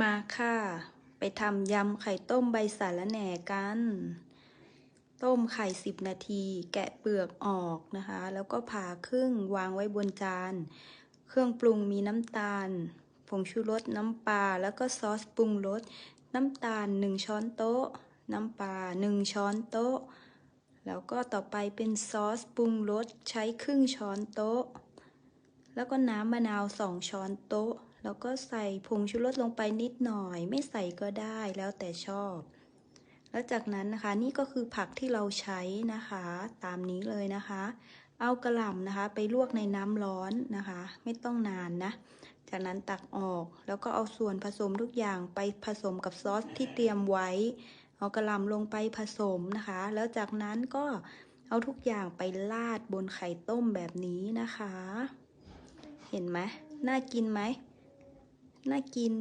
มาค่ะ ไปทำยำไข่ต้มใบสาระแหน่กัน ต้มไข่สิบนาที แกะเปลือกออกนะคะ แล้วก็ผ่าครึ่งวางไว้บนจาน เครื่องปรุงมีน้ำตาล ผงชูรส น้ำปลา แล้วก็ซอสปรุงรส น้ำตาลหนึ่งช้อนโต๊ะ น้ำปลาหนึ่งช้อนโต๊ะ แล้วก็ต่อไปเป็นซอสปรุงรสใช้ครึ่งช้อนโต๊ะ แล้วก็น้ำมะนาวสองช้อนโต๊ะ แล้วก็ใส่ผงชูรสลงไปนิดหน่อย ไม่ใส่ก็ได้แล้วแต่ชอบ แล้วจากนั้นนะคะนี่ก็คือผักที่เราใช้นะคะ ตามนี้เลยนะคะ เอากระหล่ำนะคะ ไปลวกในน้ำร้อนนะคะ ไม่ต้องนานนะ จากนั้นตักออกแล้วก็เอาส่วนผสมทุกอย่างไปผสมกับซอสที่เตรียมไว้ เอากระหล่ำลงไปผสมนะคะ แล้วจากนั้นก็เอาทุกอย่างไปลาดบนไข่ต้มแบบนี้นะคะ เห็นไหมน่ากินไหม น่ากิน